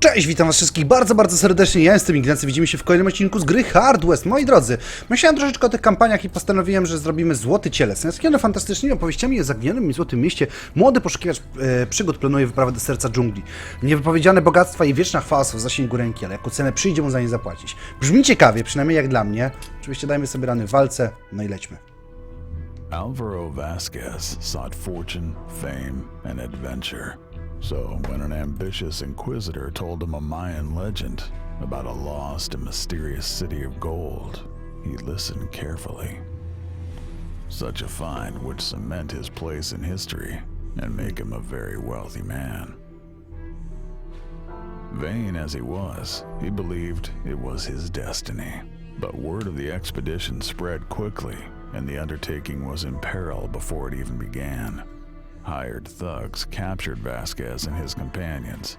Cześć, witam was wszystkich bardzo, bardzo serdecznie. Ja jestem Ignacy, widzimy się w kolejnym odcinku z gry Hard West. Moi drodzy, myślałem troszeczkę o tych kampaniach i postanowiłem, że zrobimy Złoty Cielec. Naskione fantastycznymi opowieściami o zaginionym i złotym mieście, młody poszukiwacz e, przygód planuje wyprawę do serca dżungli. Niewypowiedziane bogactwa i wieczna chwała są w zasięgu ręki, ale jako cenę przyjdzie mu za nie zapłacić. Brzmi ciekawie, przynajmniej jak dla mnie. Oczywiście dajmy sobie rany w walce, no i lećmy. Alvaro Vasquez sought fortune, fame, and adventure. So, when an ambitious inquisitor told him a Mayan legend about a lost and mysterious city of gold, he listened carefully. Such a find would cement his place in history and make him a very wealthy man. Vain as he was, he believed it was his destiny. But word of the expedition spread quickly, and the undertaking was in peril before it even began. Hired thugs captured Vasquez and his companions.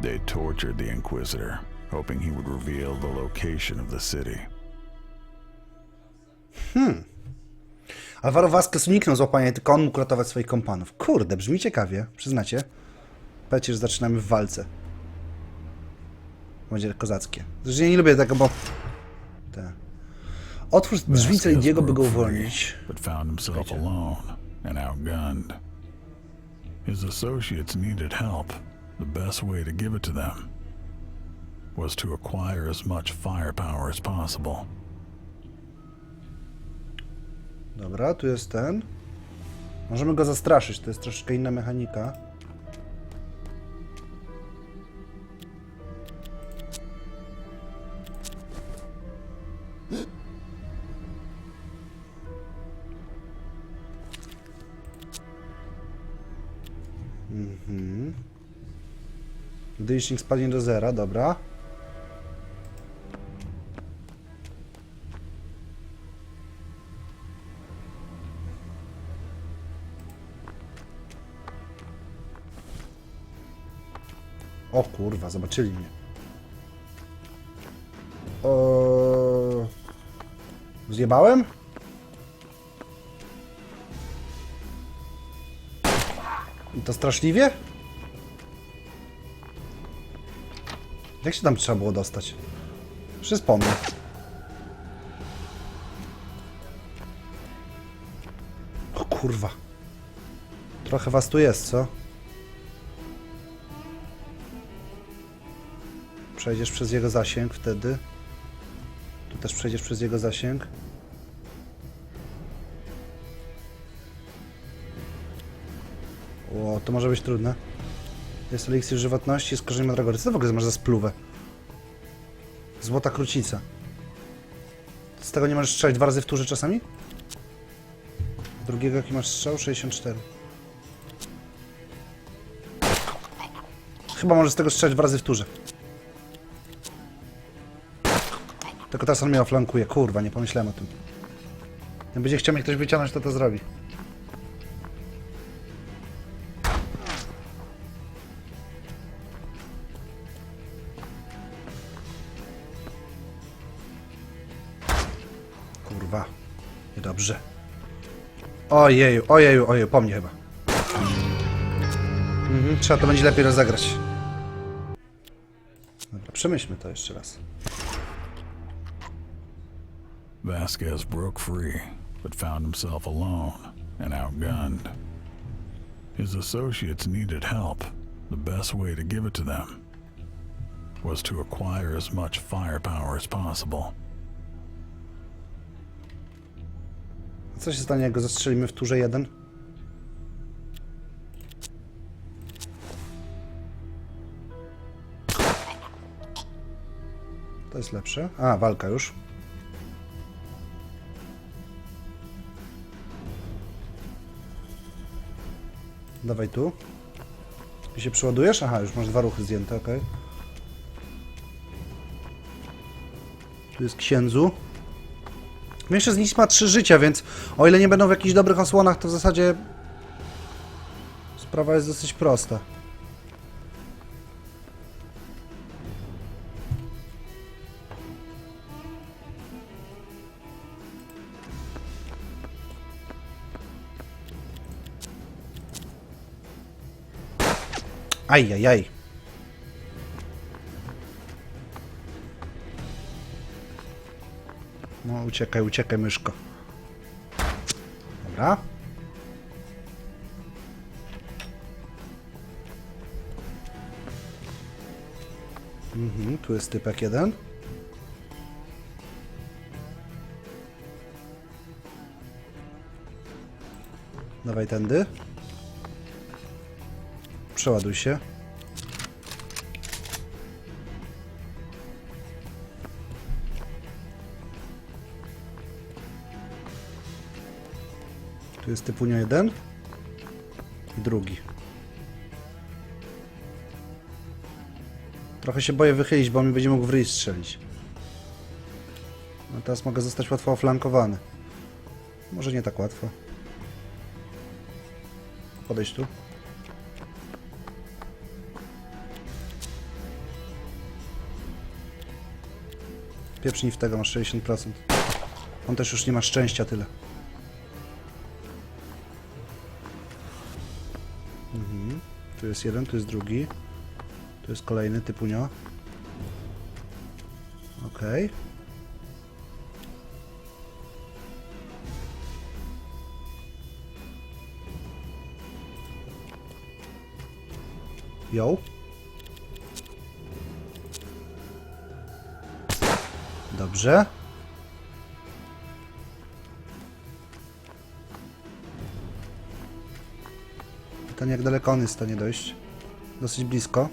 They tortured the Inquisitor, hoping he would reveal the location of the city. Alvaro Vasquez uniknął złapania, tylko on mógł ratować swoich kompanów. Kurde, brzmi ciekawie, przyznacie? Powiedzcie, że zaczynamy w walce. Będzie kozackie. Zresztą ja nie lubię tego, bo... Te. Otwórz drzwi Diego, by go uwolnić. but found himself alone and outgunned. His associates needed help. The best way to give it to them was to acquire as much firepower as possible. Dobra, tu jest ten. Możemy go zastraszyć, to jest troszeczkę inna mechanika. Licznik spadnie do zera, dobra. O kurwa, zobaczyli mnie. O... Zjebałem? I to straszliwie? Jak się tam trzeba było dostać? Po mnie. O kurwa. Trochę was tu jest, co? Przejdziesz przez jego zasięg wtedy. Tu też przejdziesz przez jego zasięg. O, to może być trudne. Jest eliksir żywotności, korzeń mandragory. Co to w ogóle masz za spluwę? Złota krucica. Z tego nie możesz strzelać dwa razy w turze czasami? Drugiego jaki masz strzał? 64. Chyba możesz z tego strzelać dwa razy w turze. Tylko teraz on mnie oflankuje. Kurwa, nie pomyślałem o tym. Jak będzie chciał mnie ktoś wyciągnąć, to to zrobi. Ojeju, ojeju, ojeju, po mnie chyba. Mhm, trzeba to będzie lepiej rozegrać. Dobra, przemyślmy to jeszcze raz. Vasquez broke free, but found himself alone and outgunned. His associates needed help. The best way to give it to them was to acquire as much firepower as possible. Co się stanie, jak go zastrzelimy w turze 1? To jest lepsze. A, walka już. Dawaj tu. I się przeładujesz? Aha, już masz dwa ruchy zdjęte, ok. Tu jest księdzu. Większość z nich ma trzy życia, więc o ile nie będą w jakichś dobrych osłonach, to w zasadzie sprawa jest dosyć prosta. Aj, aj, aj. Uciekaj, uciekaj, myszko. Dobra. Mhm, tu jest typek jeden. Dawaj tędy. Przeładuj się. Tu jest typunio jeden i drugi. Trochę się boję wychylić, bo mi będzie mógł w strzelić. No teraz mogę zostać łatwo oflankowany. Może nie tak łatwo. Podejdź tu. Pieprznij w tego, masz 60%. On też już nie ma szczęścia tyle. Tu jest jeden, tu jest drugi. Tu jest kolejny typunio. Okej. Jo. Dobrze. Pytanie, jak daleko on jest w stanie dojść. Dosyć blisko.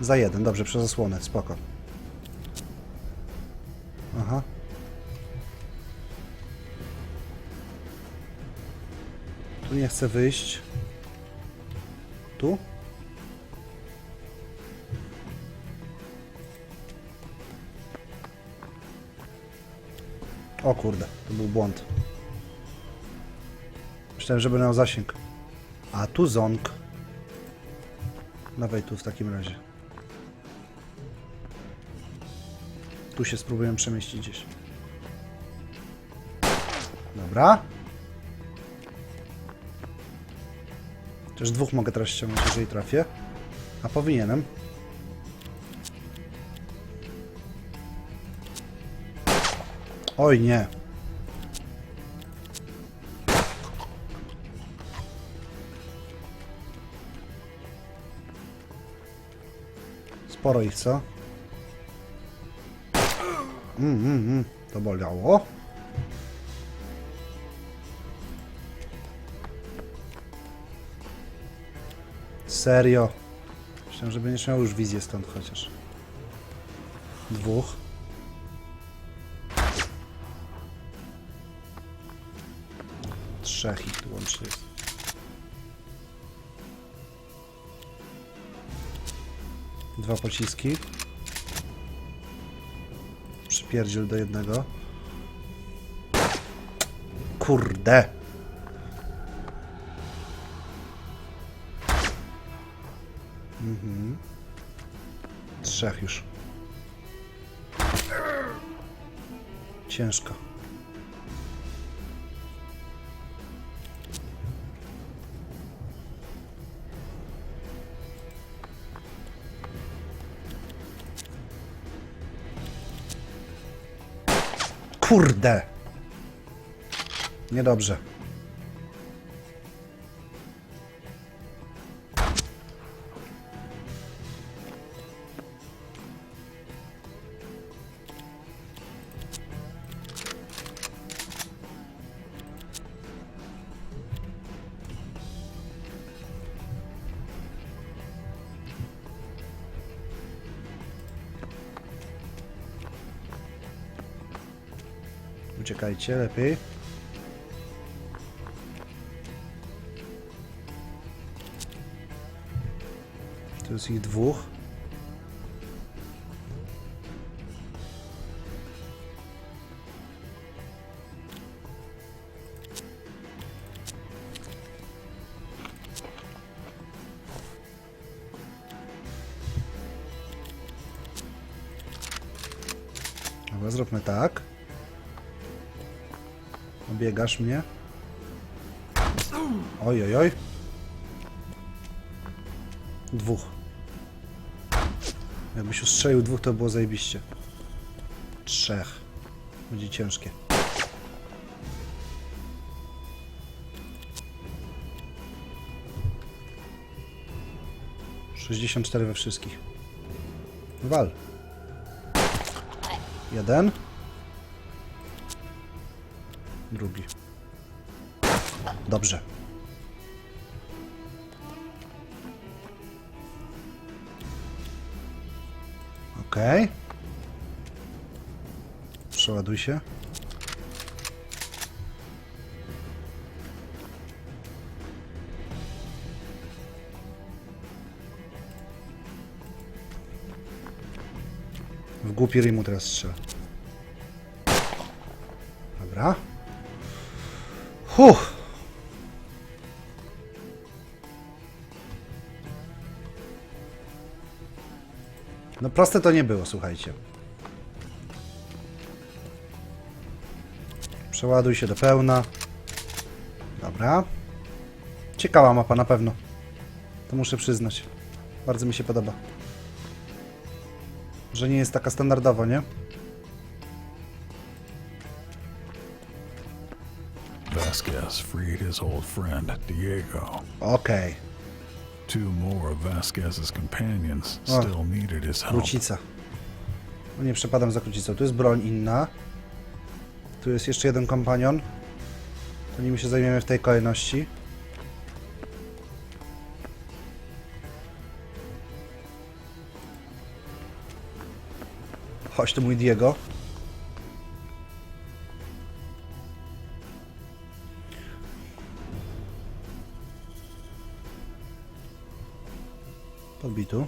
Za jeden, dobrze, przez osłonę, spoko. Aha. Tu nie chcę wyjść. Tu? O kurde, to był błąd. Myślałem, że miał zasięg. A tu ząg. Dawaj tu w takim razie. Tu się spróbuję przemieścić gdzieś. Dobra. Też dwóch mogę teraz ściągnąć, jeżeli trafię. A powinienem. Oj nie. Sporo ich, co? Mm, mm, mm. To bolało. Serio. Myślałem, że będziesz miał już wizję stąd chociaż. Dwóch. Trzech ich tu łącznie jest. Dwa pociski. Przypierdziel do jednego. Kurde. Mhm. Trzech już. Ciężko. Kurde. Niedobrze. Uciekajcie lepiej. Tu jest ich dwóch. Obiegasz mnie. Oj, oj, oj. Dwóch. Jakbyś ustrzelił dwóch, to było zajebiście. Trzech. Będzie ciężkie. Sześćdziesiąt cztery we wszystkich. Wal. Jeden. Drugi. Dobrze. Okej. Przeładuj się. W głupi rymu teraz strzela. Dobra. Huh. No proste to nie było, słuchajcie. Przeładuj się do pełna. Dobra. Ciekawa mapa na pewno. To muszę przyznać. Bardzo mi się podoba. Że nie jest taka standardowo, nie? Vasquez freed his old friend, Diego. Okej. Two more of Vasquez's companions Oh. still needed his help. Krucica. No nie przepadam za krucicą. Tu jest broń inna. Tu jest jeszcze jeden kompanion. To nim się zajmiemy w tej kolejności. Chodź tu mój Diego. Podbitu.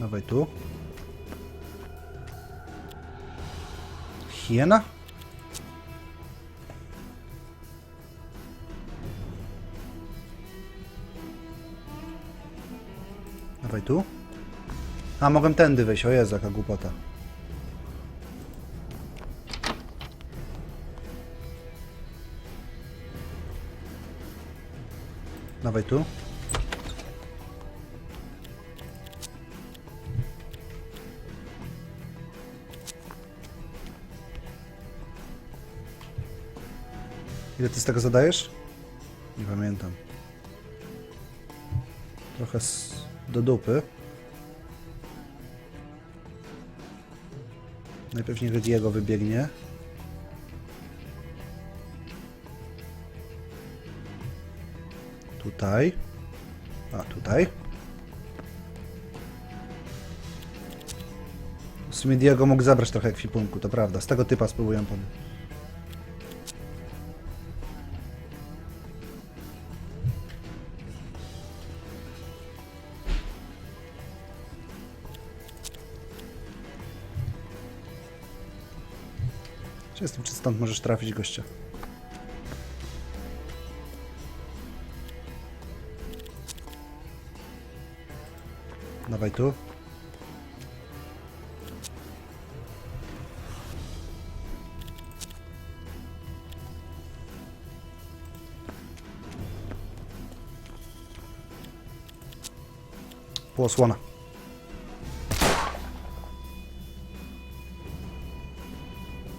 Dawaj tu. Hiena? Dawaj tu. A, mogłem tędy wejść. O Jezu, jaka głupota. Dawaj tu. Ile ty z tego zadajesz? Nie pamiętam. Trochę z... do dupy. Najpewniej Diego wybiegnie. Tutaj. A, tutaj. W sumie Diego mógł zabrać trochę ekwipunku, to prawda. Z tego typa spróbuję pomóc. Jestem, czy stąd możesz trafić gościa? Dawaj tu.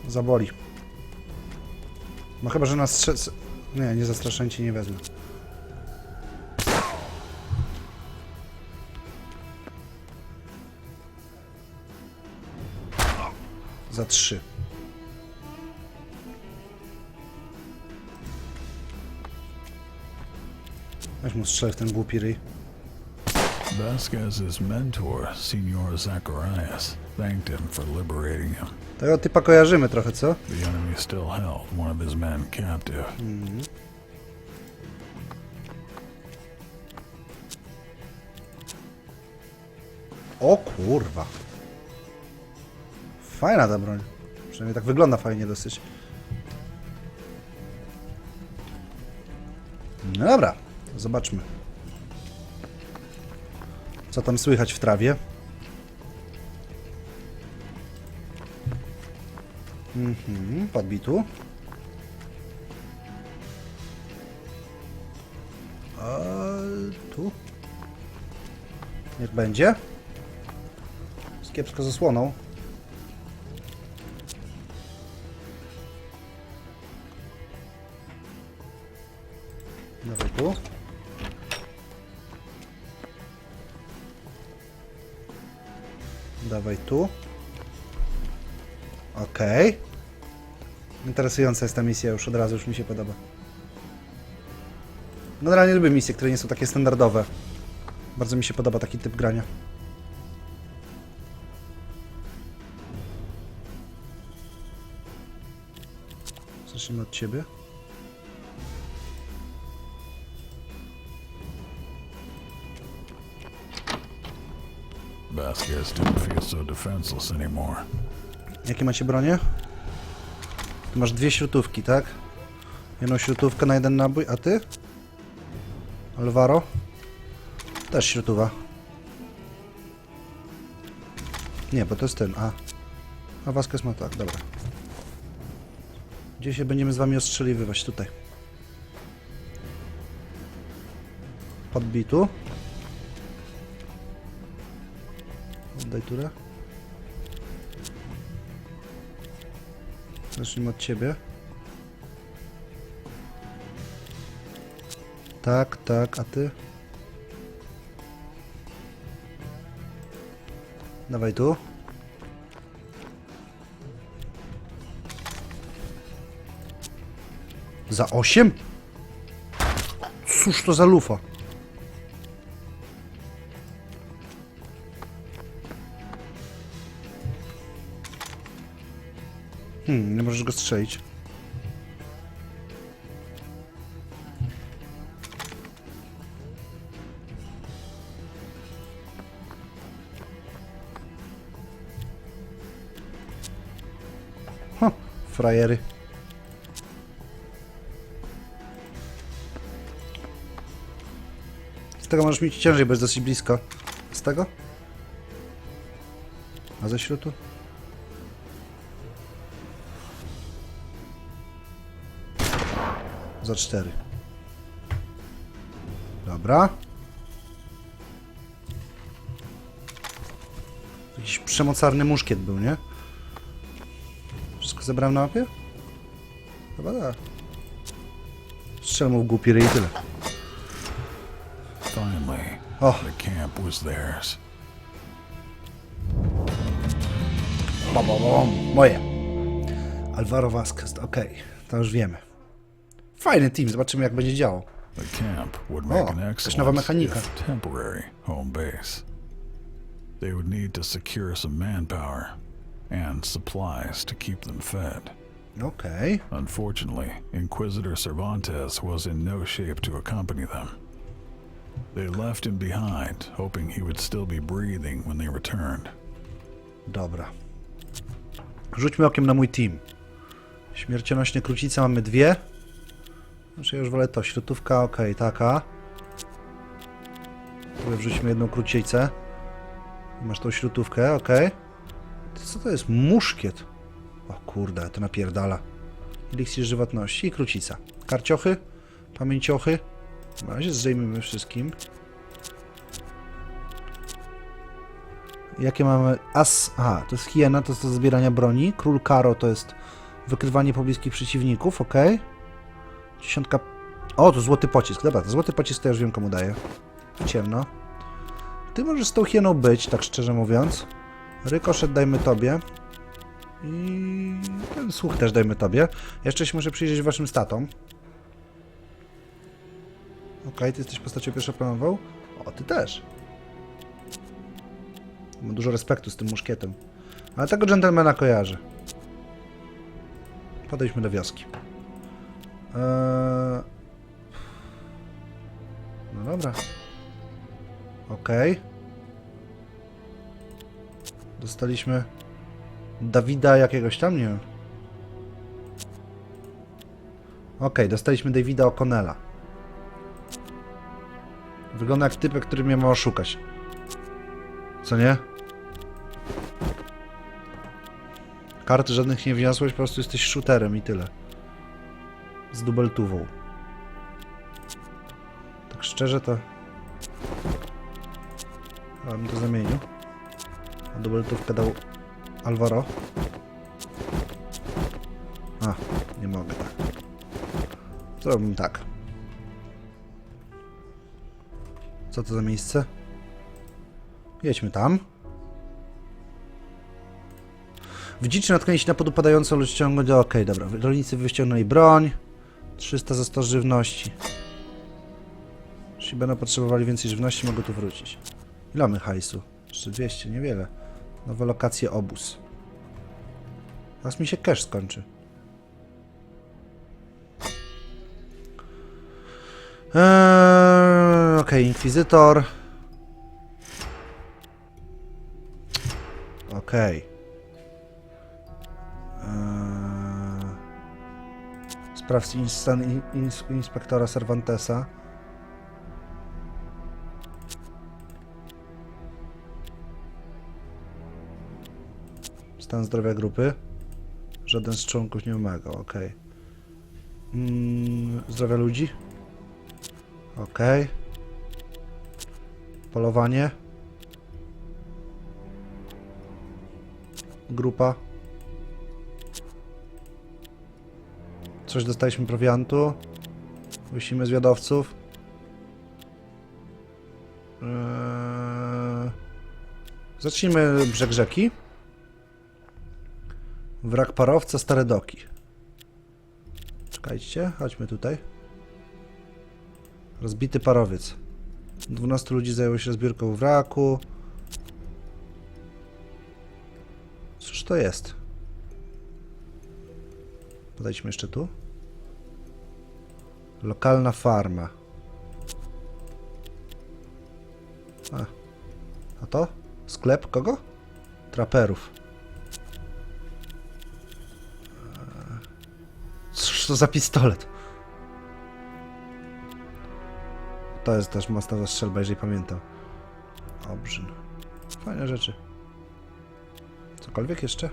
Zaboli. No chyba, że nas. Nie, nie zastraszeń ci nie wezmę. Za trzy. Weź mu strzel w ten głupi ryj. Vasquez's mentor, Senor Zacharias, thanked him for liberating him. Tego typa kojarzymy trochę, co? The enemy still held one of his men captive. O kurwa. Fajna ta broń. Przynajmniej tak wygląda fajnie dosyć. No dobra, zobaczmy. Co tam słychać w trawie? Mhm, podbitu. A tu? Niech będzie. Z kiepsko zasłoną. Interesująca jest ta misja już od razu, już mi się podoba. Generalnie lubię misje, które nie są takie standardowe. Bardzo mi się podoba taki typ grania. Zacznijmy od ciebie. Vasquez didn't feel so defenseless anymore. Jakie macie bronie? Masz dwie śrutówki, tak? Jedną śrutówkę na jeden nabój, a ty? Alvaro? Też śrutuwa. Nie, bo to jest ten, a... A Vasquez ma tak, dobra. Gdzie się będziemy z wami ostrzeliwywać? Tutaj. Podbitu. Oddaj turę. Zacznijmy od ciebie. Tak, tak, a ty? Dawaj tu. Za 8? Cóż to za lufa? Hmm, nie możesz go strzelić. Ha, frajery. Z tego możesz mieć ciężej, bo jest dosyć blisko. Z tego? A ze środku? Za cztery. Dobra. Jakiś przemocarny muszkiet był, nie? Wszystko zebrałem na mapie? Chyba tak. Strzel mu w głupi ryj i tyle. Finally, Oh. the camp was theirs. Bam. Moje. Alvaro Vasquez, okej. To już wiemy. Fajny team, zobaczymy jak będzie działał. The camp would make an excellent, if temporary, home base. They would need to secure some manpower and supplies to keep them fed. Okej. Unfortunately, Inquisitor Cervantes was in no shape to accompany them. They left him behind, hoping he would still be breathing when they returned. Dobra. Rzućmy okiem na mój team. Śmiercionośnie krucice mamy dwie. Znaczy już wolę to. Śrutówka, okej, taka. Tutaj wrzućmy jedną krucicę. Masz tą śrutówkę, okej. Co to jest? Muszkiet. O kurde, to napierdala. Eliksir żywotności i krucica. Karciochy, pamięciochy. Na razie zdejmijmy wszystkim. Jakie mamy? As. Aha, to jest hiena, to jest do zbierania broni. Król Karo to jest wykrywanie pobliskich przeciwników, ok. Dziesiątka. O, to złoty pocisk. Dobra, to złoty pocisk to ja już wiem komu daję. Ciemno. Ty możesz z tą hieną być, tak szczerze mówiąc. Rykoszet dajmy tobie. I ten słuch też dajmy tobie. Jeszcze się muszę przyjrzeć waszym statom. Okej, ty jesteś postacią pierwszoplanową. O, ty też. Mam dużo respektu z tym muszkietem. Ale tego dżentelmena kojarzę. Podejdźmy do wioski. Eee... No dobra. Okej. Dostaliśmy Dawida jakiegoś tam, nie wiem. Okej, dostaliśmy Davida O'Connella. Wygląda jak typek, który mnie ma oszukać. Co nie? Karty żadnych nie wniosłeś, po prostu jesteś shooterem i tyle. Z dubeltuwą. Tak szczerze to... Ale bym to zamienił. A dubeltówkę dał Alvaro. A, nie mogę tak. Zrobimy tak. Co to za miejsce? Jedźmy tam. Widzicie natknęli się na podupadającą lub. Okej, dobra. Rolnicy wyściągnęli broń. 300 za 100 żywności. Jeśli będą potrzebowali więcej żywności, mogą tu wrócić. Ile mamy hajsu? Jeszcze 200, niewiele. Nowe lokacje obóz. Teraz mi się cash skończy. Eee, Okej, inkwizytor. Okej. Eee, Sprawdź instan in, ins, inspektora Cervantesa. Stan zdrowia grupy. Żaden z członków nie wymaga, okej. Mm, zdrowia ludzi? Okej. Polowanie. Grupa. Coś dostaliśmy prowiantu. Musimy zwiadowców. Eee... Zacznijmy brzeg rzeki. Wrak parowca, stare doki. Czekajcie, chodźmy tutaj. Rozbity parowiec. 12 ludzi zajęło się zbiórką wraku. Cóż to jest? Podejdźmy jeszcze tu. Lokalna farma. A. A to? Sklep kogo? Traperów. Cóż to za pistolet? To jest też mocna strzelba, jeżeli pamiętam. Obrzyn. Fajne rzeczy. Cokolwiek jeszcze?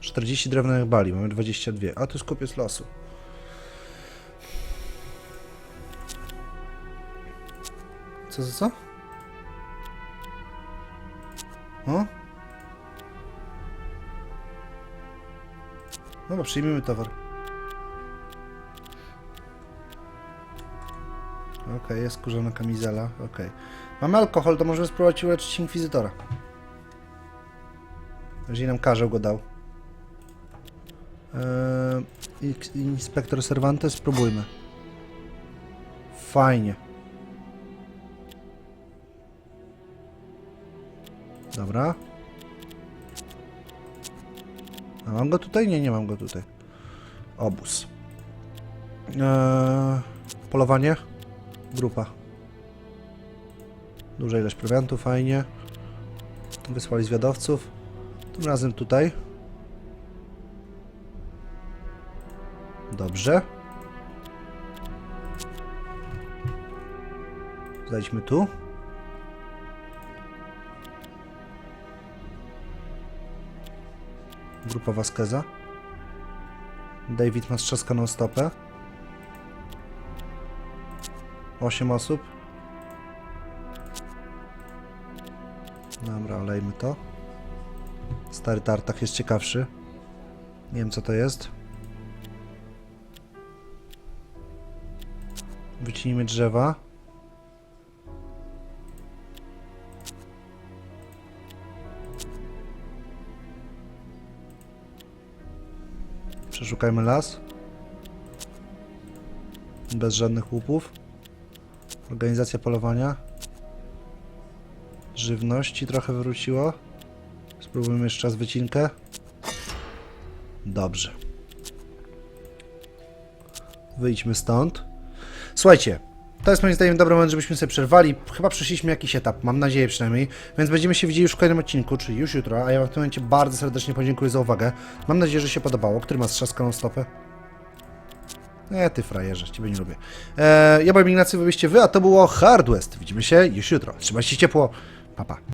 40 drewnianych bali, mamy 22. A tu skupiec losu. Co, co, co? O? Dobra, przyjmijmy towar. Okej, jest skórzana kamizela, okej. Mamy alkohol, to możemy spróbować uleczyć inkwizytora. Jeżeli nam karzeł go dał. Eee, inspektor Cervantes, spróbujmy. Fajnie. Dobra. A mam go tutaj? Nie, nie mam go tutaj. Obóz. Eee, polowanie. Grupa. Duża ilość prowiantu, fajnie. Wysłali zwiadowców. Tym razem tutaj. Dobrze. Zajdźmy tu. Grupa Vasqueza. David ma strzaskaną stopę. 8 osób. Dobra, olejmy to. Stary tartak jest ciekawszy. Nie wiem co to jest. Wycinimy drzewa. Przeszukajmy las. Bez żadnych łupów. Organizacja polowania. Żywności trochę wróciło. Spróbujmy jeszcze raz wycinkę. Dobrze. Wyjdźmy stąd. Słuchajcie, to jest moim zdaniem dobry moment, żebyśmy sobie przerwali. Chyba przeszliśmy jakiś etap, mam nadzieję przynajmniej. Więc będziemy się widzieli już w kolejnym odcinku, czyli już jutro. A ja w tym momencie bardzo serdecznie podziękuję za uwagę. Mam nadzieję, że się podobało. Który ma strzaskaną stopę? Nie, ty frajerze, ciebie nie lubię. Eee, ja byłem Ignacy, wy byście wy, a to było Hard West. Widzimy się już jutro. Trzymajcie się ciepło. Pa, pa.